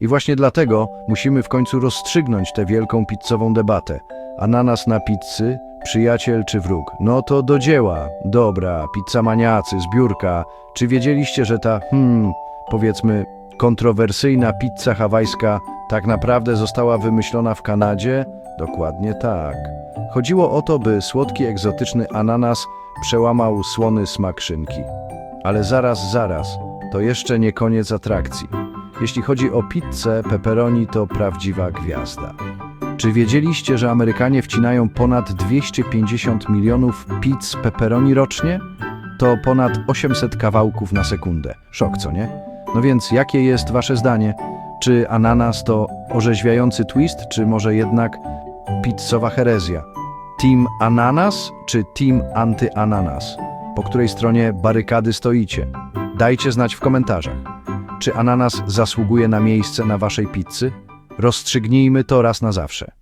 I właśnie dlatego musimy w końcu rozstrzygnąć tę wielką pizzową debatę. Ananas na pizzy, przyjaciel czy wróg? No to do dzieła. Dobra, pizzamaniacy, zbiórka. Czy wiedzieliście, że ta, hmm, powiedzmy, kontrowersyjna pizza hawajska tak naprawdę została wymyślona w Kanadzie? Dokładnie tak. Chodziło o to, by słodki, egzotyczny ananas przełamał słony smak szynki. Ale zaraz, zaraz, to jeszcze nie koniec atrakcji. Jeśli chodzi o pizzę, pepperoni to prawdziwa gwiazda. Czy wiedzieliście, że Amerykanie wcinają ponad 250 milionów pizz pepperoni rocznie? To ponad 800 kawałków na sekundę. Szok, co nie? No więc jakie jest wasze zdanie? Czy ananas to orzeźwiający twist, czy może jednak pizzowa herezja? Team ananas czy team anty-ananas? Po której stronie barykady stoicie? Dajcie znać w komentarzach. Czy ananas zasługuje na miejsce na waszej pizzy? Rozstrzygnijmy to raz na zawsze.